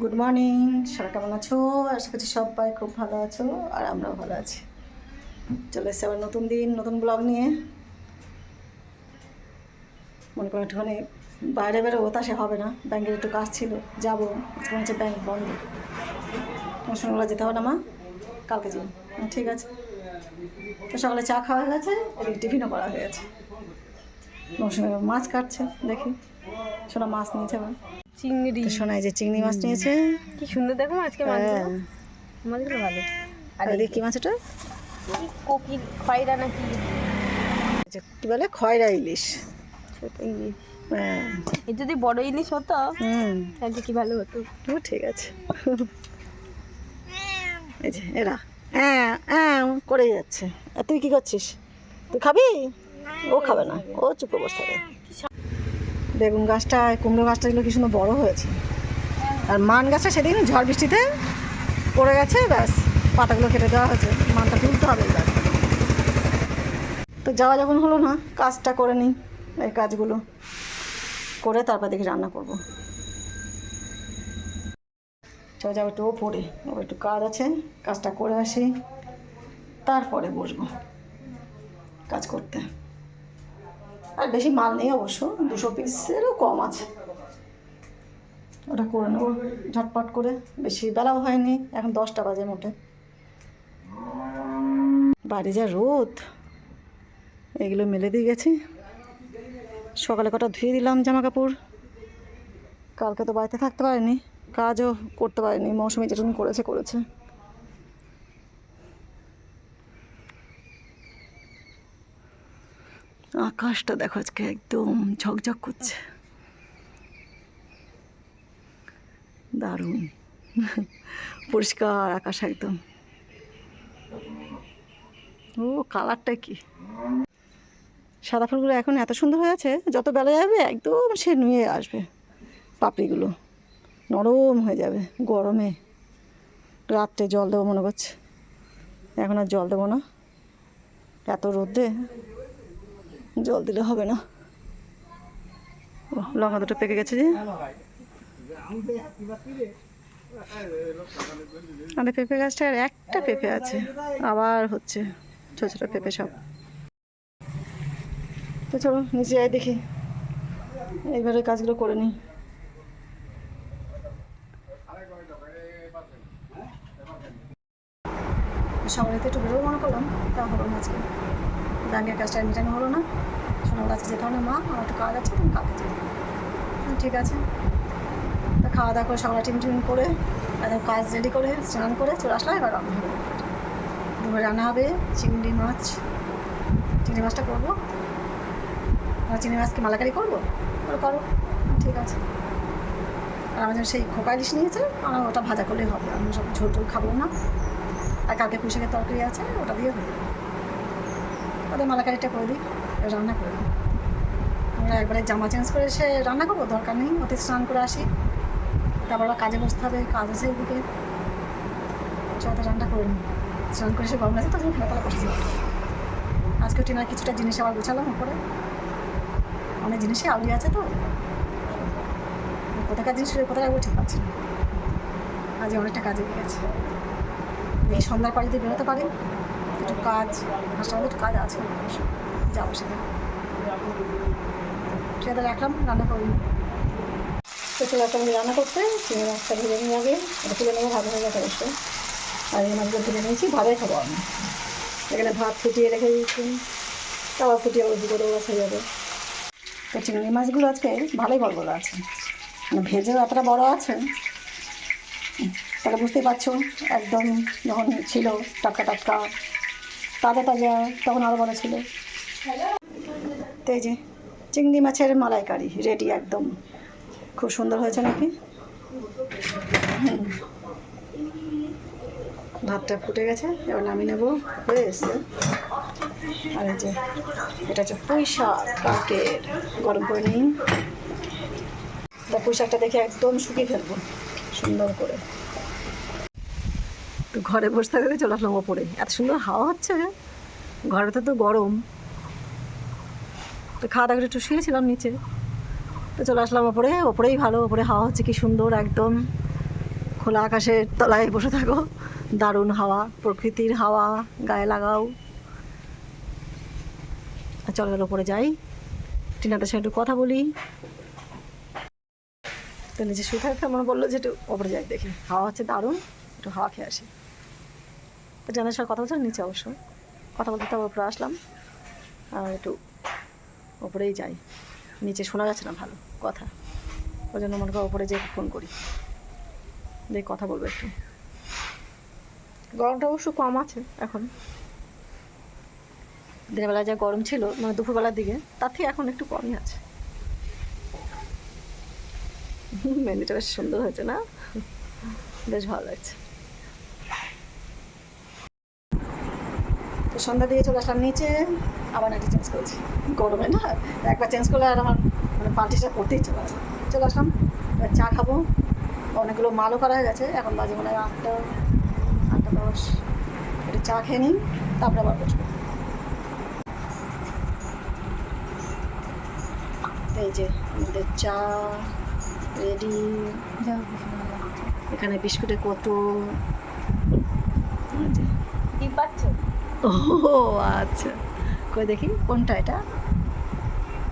Good morning সবাই কেমন আছো? আশা করছি সবাই খুব ভালো আছো আর আমরাও ভালো আছি। চলে এসছে আবার নতুন দিন, নতুন ব্লগ নিয়ে। মনে করো একটুখানি বাইরে বেরোবো, তা সে হবে না। ব্যাংকের একটু কাজ ছিল, যাব। মনে হচ্ছে ব্যাংক বন্ধ। সঙ্গে যেতে হবে না, মা? কালকে যাব। ঠিক আছে। তো সকালে চা খাওয়া হয়ে গেছে এদিকে টিফিনও করা হয়ে গেছে। মৌসুমি মাছ কাটছে, দেখি। শোনা মাছ নিয়েছে আবার চিংড়ি। তো শোনাই যে চিংড়ি মাছ নিয়েছে। কি সুন্দর দেখো আজকে হ্যাঁ। মাছগুলো ভালো। আর এদিকে কি মাছ এটা? কোকিল খয়রা নাকি? কি বলে? খয়রা ইলিশ। হ্যাঁ। যদি বড় ইলিশ হতো তাহলে কি ভালো হতো? ঠিক আছে। এই যে এরা। হ্যাঁ হ্যাঁ করেই যাচ্ছে। আর তুই কি করছিস? তুই খাবি? ও খাবে না। ও চুপ করে বসে থাকে। বেগুন গাছটা, কুমড়ো গাছটা এগুলো কি সুন্দর বড়ো হয়েছে? আর মান গাছটা সেদিন ঝড় বৃষ্টিতে পড়ে গেছে, ব্যাস, পাতাগুলো কেটে দেওয়া হয়েছে, মানটা তুলতে হবে এবার। তো যাওয়া যখন হলো না, কাজটা করে নিই এই কাজগুলো, করে তারপর দেখি রান্না করব। চল যাব একটু ওপরে ওপরে একটু কাজ আছে, কাজটা করে আসি, তারপরে বসবো কাজ করতে। আর বেশি মাল নেই অবশ্য, দুশো পিসেরও কম আছে। ওটা করে নেব, ঝটপট করে। বেশি বেলাও হয়নি, এখন দশটা বাজে মোটে। বাড়ি যা রোদ, এগুলো মেলে দিয়ে গেছি। সকালে কটা ধুয়ে দিলাম জামা কাপড় কালকে তো বাড়িতে থাকতে পারিনি, কাজও করতে পারিনি, মৌসুমি যেটুকু করেছে করেছে। আকাশটা দেখো আজকে একদম ঝকঝক করছে। দারুণ। পরিষ্কার আকাশ একদম। ও, কালারটা কি? সাদা ফুলগুলো এখন এত সুন্দর হয়ে আছে, যত বেলা যাবে একদম সে নুয়ে আসবে পাপড়িগুলো। নরম হয়ে যাবে গরমে। রাত্রে জল দেবো মনে করছে। এখন আর জল দেবো না। এত রোদে জল দিলে হবে না। লঙ্কা দুটো পেকে গেছে যে? আমাদের পেঁপে গাছটার একটা পেঁপে আছে, আবার হচ্ছে ছোটো ছোটো পেঁপে সব। তো চলো, নিচে যাই দেখি। এইবারে কাজগুলো করে নিই। সকালে তো একটু বেরোবো মনে করলাম, তা হলো আজকে। ব্যাংকের কাজটা মিটানো হলো না। সোনার কাছে যেতে হবে মা, আমার একটু কাজ আছে, তুমি কাজে যাবে ঠিক আছে। তা খাওয়া দাওয়া করে সকালে টিফিন টিম করে, একদম কাজ রেডি করে, স্নান করে চলে আসলাম, এবার রান্না হবে। দুপুরে রান্না হবে চিংড়ি মাছ। চিংড়ি মাছটা করব। চিংড়ি মাছকে মালাকারি করব? ওটা করো। ঠিক আছে। আর আমার সেই খোকা ইলিশ নিয়েছে আমার ওটা ভাজা করলেই হবে। আমি সব ঝোল টোল খাব না। আর কালকে পুঁইশাকের তরকারি আছে, ওটা দিয়ে হয়ে যাবে ওদের মালাকারিটা করে দিই রান্না করে আমরা একবারে জামা চেঞ্জ করে এসে রান্না করব, দরকার নেই ওতে স্নান করে আসি। তারপর কাজে বসতে হবে, কাজ আছে এদিকে। চলতে রান্না করে নিই। স্নান করে এসে গরম আছে তখন খেলা বসেছি আজকে টিনার কিছুটা জিনিস আবার গুছালাম উপরে। অনেক জিনিসই আউলি আছে তো। কোথাকার জিনিস কোথায় ঠিক পাচ্ছি না। আজ অনেকটা কাজে গেছে এই সন্ধ্যার যদি বেরোতে পারি একটু কাজ হাসপাতালে একটু কাজ আছে, যাব সেখানে। সেটা রাখলাম, রান্না করব তো চলে রান্না করতে মাছটা ভেজে নিয়ে আগে, এটা তুলে নেব ভালো হয়ে গেছে অবশ্যই আর এই মাছগুলো তুলে নিয়েছি ভালোই খাব আমি। এখানে ভাত ফুটিয়ে রেখে দিয়েছি। তারপর ফুটিয়ে আবার দুটো ওরা হয়ে যাবে। তো চিংড়ি মাছগুলো আজকে ভালোই বড় বড় আছে। মানে ভেজেও এতটা বড় আছে। তাহলে বুঝতেই পারছ, একদম যখন ছিল টাটকা টাটকা তাজা তাজা তখন আরও ভালো ছিল। তো এই যে, চিংড়ি মাছের মালাইকারি রেডি একদম। খুব সুন্দর হয়েছে নাকি? ভাতটা ফুটে গেছে, এবার নামিয়ে নেব। হয়ে এসছে আর এই যে, এটা হচ্ছে পুঁই শাক, কাকের। গরম করে নিই। তা পুঁই শাকটা দেখে একদম শুকিয়ে ফেলব, সুন্দর করে। তো ঘরে বসে থাকতে চলে আসলাম ওপরে। এত সুন্দর হাওয়া হচ্ছে ঘরের ভেতর তো গরম। তো খাওয়া দাওয়া একটু শুয়েছিলাম নিচে। তো চলে আসলাম ওপরে। ওপরেই ভালো, ওপরে হাওয়া হচ্ছে কি সুন্দর একদম। খোলা আকাশের তলায় বসে থাকো। দারুণ হাওয়া, প্রকৃতির হাওয়া, গায়ে লাগাও। চলো ওপরে যাই। টিনাদের সঙ্গে একটু কথা বলি। তো নিচে শুয়ে থাকতে মনে বলল যে একটু ওপরে যাই দেখি। হাওয়া হচ্ছে দারুণ, একটু হাওয়া খেয়ে আসি। টিনাদের সঙ্গে কথা বলছিলাম, নিচে অবশ্য। কথা বলতে তারপর উপরে আসলাম। আর একটু ওপরেই যাই। নিচে শোনা যাচ্ছে না ভালো কথা। ওই জন্য মনে করো ওপরে যেয়ে ফোন করি। দিয়ে কথা বলব একটু। গরমটা অবশ্য কম আছে এখন। দিনের বেলা যা গরম ছিল মানে দুপুরবেলার দিকে, তার থেকে এখন একটু কমই আছে। মেহেন্দিটা বেশ সুন্দর হয়েছে না? বেশ ভালো লাগছে। তো সন্ধ্যা দিয়ে চলে আসলাম, নিচে আবার নাইটি চেঞ্জ করেছি। গরমে না, একবার চেঞ্জ করলে আর আমার মানে পাল্টিটা করতেই চলে আসে চলে আসলাম, এবার চা খাব। অনেকগুলো মালও করা হয়ে গেছে, এখন বাজে মনে হয় আটটা আটটা দশ। একটু চা খেয়ে নিই, তারপরে আবার বসবো। এই যে আমাদের চা রেডি। এখানে বিস্কুটের কত কি ও আচ্ছা। কই দেখি কোনটা এটা?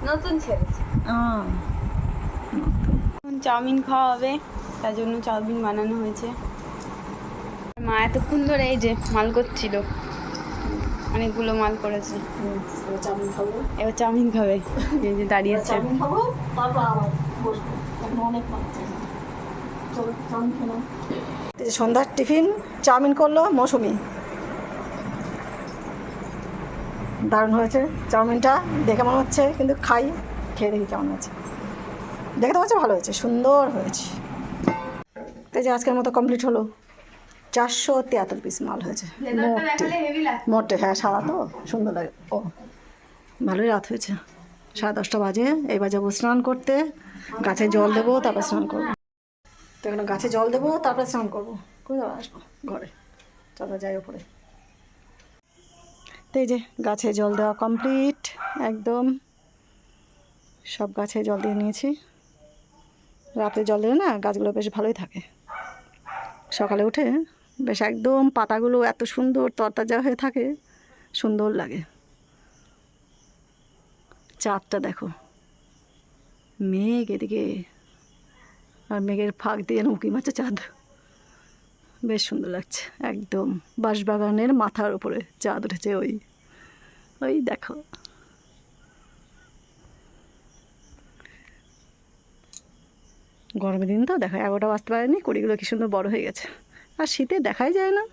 নতুন ছেড়েছে। চাউমিন খাওয়া হবে তার জন্য চাউমিন বানানো হয়েছে। মা এতক্ষণ ধরে এই যে মাল করছিল অনেকগুলো মাল করেছে। এবার চাউমিন খাব। এই যে দাঁড়িয়েছে সন্ধ্যার টিফিন চাউমিন করল মৌসুমি। দারুণ হয়েছে। চাউমিনটা দেখে মনে হচ্ছে কিন্তু খাই খেয়ে দেখি কেমন হয়েছে। দেখে তো হচ্ছে ভালো হয়েছে সুন্দর হয়েছে। তো যে আজকের মতো কমপ্লিট হলো। চারশো তিয়াত্তর পিস মাল হয়েছে। মোটে। মোটে হ্যাঁ সারা তো সুন্দর লাগে। ও ভালোই রাত হয়েছে। সাড়ে দশটা বাজে এবার যাব স্নান করতে। গাছে জল দেবো তারপর স্নান করব। তো এখানে গাছে জল দেবো তারপরে স্নান করব। করে আবার আসব ঘরে। চলো যাই ওপরে। তো এই যে গাছে জল দেওয়া কমপ্লিট একদম। সব গাছে জল দিয়ে নিয়েছি। রাতে জল দিলে না গাছগুলো বেশ ভালোই থাকে। সকালে উঠে বেশ একদম পাতাগুলো এত সুন্দর তরতাজা হয়ে থাকে, সুন্দর লাগে। চাঁদটা দেখো। মেঘ এদিকে। আর মেঘের ফাঁক দিয়ে উঁকি মাছে চাঁদ। বেশ সুন্দর লাগছে, একদম। বাঁশবাগানের মাথার উপরে চাঁদ উঠেছে ওই ওই দেখো। গরমের দিন তো দেখো, এগারোটা বাজতে পারেনি, কুড়িগুলো কি সুন্দর বড় হয়ে গেছে। আর শীতে দেখাই যায় না।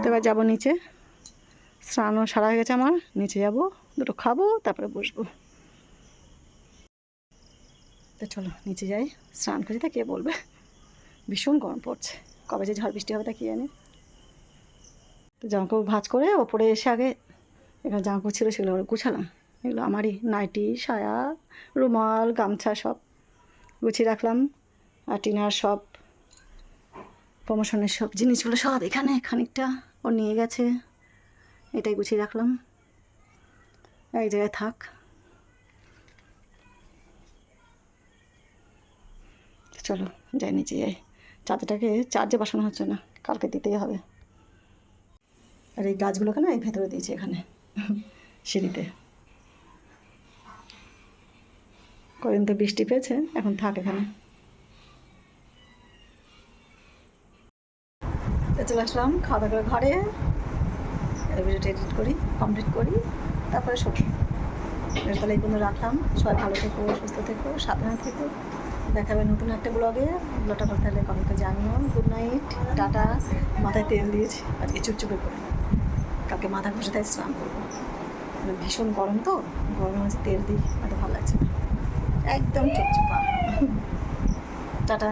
তো এবার যাব নিচে। স্নানও সারা হয়ে গেছে আমার, নিচে যাব, দুটো খাব, তারপরে বসবো। তো চলো, নিচে যাই, স্নান করে তা কে বলবে? ভীষণ গরম পড়ছে। কবে যে ঝড় বৃষ্টি হবে তা কি জানি? তো জামাকাপড় ভাঁজ করে ওপরে এসে আগে এখানে জামাকাপড় ছিল সেগুলো আবার গুছালাম। এগুলো আমারই নাইটি, সায়া, রুমাল, গামছা সব গুছিয়ে রাখলাম। আর টিনার সব প্রমোশনের সব জিনিসগুলো সব এখানে খানিকটা ও নিয়ে গেছে। এটাই গুছিয়ে রাখলাম। এক জায়গায় থাক। চলো, যাই নিচে যাই। চার্জারটাকে চার্জে বসানো হচ্ছে না, কালকে দিতেই হবে। আর এই গাছগুলোকে না এই ভেতরে দিয়েছি এখানে, সিঁড়িতে। কদিন তো বৃষ্টি পেয়েছে, এখন থাক এখানে। চলে আসলাম খাওয়া দাওয়া ঘরে। ভিডিওটা এডিট করি কমপ্লিট করি, তারপরে এবার তাহলে এই রাখলাম। সবাই ভালো থেকো, সুস্থ থেকো, সাবধানে থেকো। দেখাবে নতুন একটা ব্লগে। ব্লগটা ভালো থাকলে কমেন্টে জানিও। Good night tata. মাথায় তেল দিয়েছি আজকে চুপচুপে করে কালকে মাথা ঘষে তাই স্নান করব। মানে ভীষণ গরম তো, গরমে মাঝে তেল দিই এত ভালো লাগছে একদম চুপচুপা। টাটা।